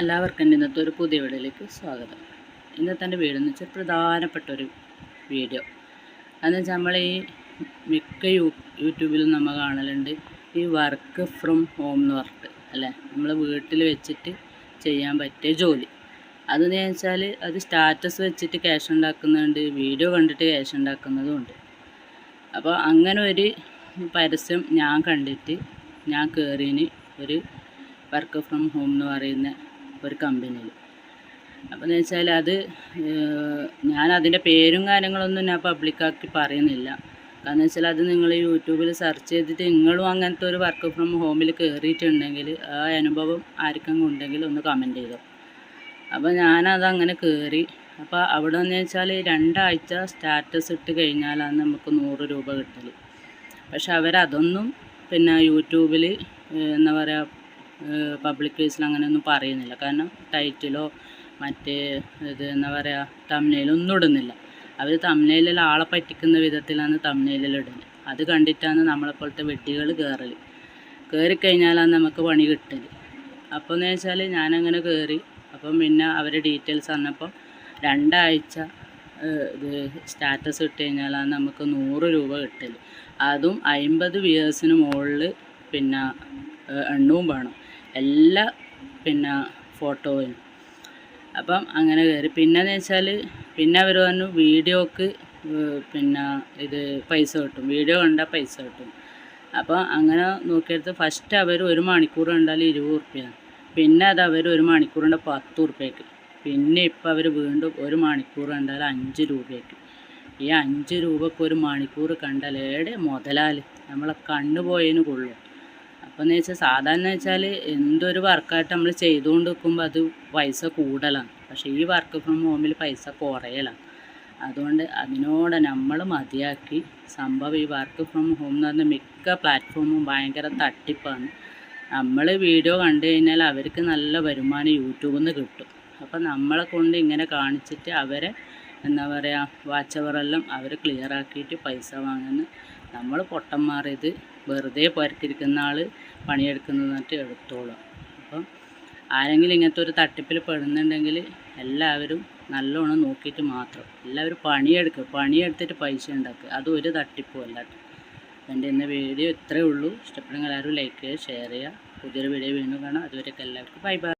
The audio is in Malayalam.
എല്ലാവർക്കും ഇന്നത്തെ ഒരു പുതിയ വീഡിയോയിലേക്ക് സ്വാഗതം. ഇന്നത്തെ എന്റെ വീടെന്ന് വെച്ചാൽ പ്രധാനപ്പെട്ട ഒരു വീഡിയോ. അതെന്ന് വെച്ചാൽ നമ്മൾ ഈ മിക്ക യൂ യൂട്യൂബിലും നമ്മൾ കാണലുണ്ട് ഈ വർക്ക് ഫ്രം ഹോം എന്ന് പറഞ്ഞിട്ട് അല്ലേ? നമ്മൾ വീട്ടിൽ വെച്ചിട്ട് ചെയ്യാൻ പറ്റിയ ജോലി. അതെന്ന് വെച്ചാൽ അത് സ്റ്റാറ്റസ് വെച്ചിട്ട് ക്യാഷ് ഉണ്ടാക്കുന്നുണ്ട് വീഡിയോ കണ്ടിട്ട് ക്യാഷ് ഉണ്ടാക്കുന്നതും ഉണ്ട്. അപ്പോൾ അങ്ങനെ ഒരു പരസ്യം ഞാൻ കണ്ടിട്ട് ഞാൻ കയറിയതിന് ഒരു വർക്ക് ഫ്രം ഹോം എന്ന് പറയുന്ന ഒരു കമ്പനിയിൽ. അപ്പോൾ എന്ന് വെച്ചാൽ അത് ഞാൻ അതിന്റെ പേരും കാര്യങ്ങളൊന്നും ഞാൻ പബ്ലിക്കാക്കി പറയുന്നില്ല. കാരണം വെച്ചാൽ അത് നിങ്ങൾ യൂട്യൂബിൽ സെർച്ച് ചെയ്തിട്ട് നിങ്ങളും അങ്ങനത്തെ ഒരു വർക്ക് ഫ്രം ഹോമിൽ കയറിയിട്ടുണ്ടെങ്കിൽ ആ അനുഭവം ആർക്കെങ്കിലും ഉണ്ടെങ്കിൽ ഒന്ന് കമന്റ് ചെയ്തോ. അപ്പോൾ ഞാനത് അങ്ങനെ കയറി അപ്പോൾ അവിടെ എന്ന് വെച്ചാൽ രണ്ടാഴ്ച സ്റ്റാറ്റസ് ഇട്ട് കഴിഞ്ഞാലാണ് നമുക്ക് നൂറ് രൂപ കിട്ടൽ പക്ഷെ അവരതൊന്നും പിന്നെ യൂട്യൂബിൽ എന്താ പറയുക പബ്ലിക് പ്ലേസിൽ അങ്ങനെയൊന്നും പറയുന്നില്ല. കാരണം ടൈറ്റിലോ മറ്റേ ഇത് എന്താ പറയുക തമ്മിലൊന്നും ഇടുന്നില്ല. അവർ തമ്മിലിൽ ആളെ പറ്റിക്കുന്ന വിധത്തിലാണ് തമ്മിലിൽ ഇടുന്നത് അത് കണ്ടിട്ടാണ് നമ്മളെപ്പോലത്തെ വെട്ടികൾ കയറൽ കയറിക്കഴിഞ്ഞാലാണ് നമുക്ക് പണി കിട്ടൽ അപ്പോൾ എന്ന് വെച്ചാൽ ഞാനങ്ങനെ കയറി അപ്പം പിന്നെ അവരെ ഡീറ്റെയിൽസ് തന്നപ്പോൾ രണ്ടാഴ്ച ഇത് സ്റ്റാറ്റസ് ഇട്ട് കഴിഞ്ഞാലാണ് നമുക്ക് നൂറ് രൂപ കിട്ടൽ അതും അമ്പത് വ്യൂവേഴ്സിന് മുകളിൽ പിന്നെ എണ്ണവും വേണം. എല്ലാ പിന്നെ ഫോട്ടോയും. അപ്പം അങ്ങനെ കയറി. പിന്നെയെന്ന് വെച്ചാൽ പിന്നെ അവർ പറഞ്ഞു വീഡിയോക്ക് പിന്നെ ഇത് പൈസ കിട്ടും. വീഡിയോ കണ്ടാൽ പൈസ കിട്ടും. അപ്പോൾ അങ്ങനെ നോക്കിയെടുത്ത് ഫസ്റ്റ് അവർ ഒരു മണിക്കൂർ കണ്ടാൽ ഇരുപത് ഉറുപ്പ്യാണ് പിന്നെ അത് അവർ ഒരു മണിക്കൂർ കണ്ടാൽ പത്ത് ഉറുപ്പ്യക്ക്. പിന്നെ ഇപ്പോൾ അവർ വീണ്ടും ഒരു മണിക്കൂർ കണ്ടാൽ അഞ്ച് രൂപയ്ക്ക്. ഈ അഞ്ച് രൂപക്ക് ഒരു മണിക്കൂർ കണ്ടാൽ ഏടെ മുതലാൽ നമ്മളെ കണ്ണു പോയതിന് കൊള്ളും. അപ്പോൾ എന്ന് വെച്ചാൽ സാധാരണ വെച്ചാൽ എന്തൊരു വർക്കായിട്ട് നമ്മൾ ചെയ്തുകൊണ്ട് നിൽക്കുമ്പോൾ അത് പൈസ കൂടലാണ്. പക്ഷേ ഈ വർക്ക് ഫ്രം ഹോമിൽ പൈസ കുറയലാണ്. അതുകൊണ്ട് അതിനോട് നമ്മൾ മതിയാക്കി സംഭവം ഈ വർക്ക് ഫ്രം ഹോം എന്ന് മിക്ക പ്ലാറ്റ്ഫോമും ഭയങ്കര തട്ടിപ്പാണ്. നമ്മൾ വീഡിയോ കണ്ടു കഴിഞ്ഞാൽ അവർക്ക് നല്ല വരുമാനം യൂട്യൂബിൽ നിന്ന് കിട്ടും. അപ്പോൾ നമ്മളെ കൊണ്ട് ഇങ്ങനെ കാണിച്ചിട്ട് അവരെ എന്താ പറയുക വാച്ചവറെല്ലാം അവർ ക്ലിയർ ആക്കിയിട്ട് പൈസ വാങ്ങുന്നു നമ്മൾ പൊട്ടന്മാർ ഇത് വെറുതെ പുരത്തിരിക്കുന്ന ആൾ പണിയെടുക്കുന്നതായിട്ട് എടുത്തോളാം. അപ്പം ആരെങ്കിലും ഇങ്ങനത്തെ ഒരു തട്ടിപ്പിൽ പെടുന്നുണ്ടെങ്കിൽ എല്ലാവരും നല്ലോണം നോക്കിയിട്ട് മാത്രം. എല്ലാവരും പണിയെടുക്കുക പണിയെടുത്തിട്ട് പൈസ ഉണ്ടാക്കുക അത് ഒരു തട്ടിപ്പും അല്ല കേട്ടോ. എന്റെ ഇന്ന് വീഡിയോ ഇത്രയേ ഉള്ളൂ. ഇഷ്ടപ്പെടുന്ന എല്ലാവരും ലൈക്ക് ചെയ്യുക ഷെയർ ചെയ്യുക. പുതിയൊരു വീഡിയോ വീണ്ടും കാണാം. അതുവരെയൊക്കെ എല്ലാവർക്കും ബൈ ബൈ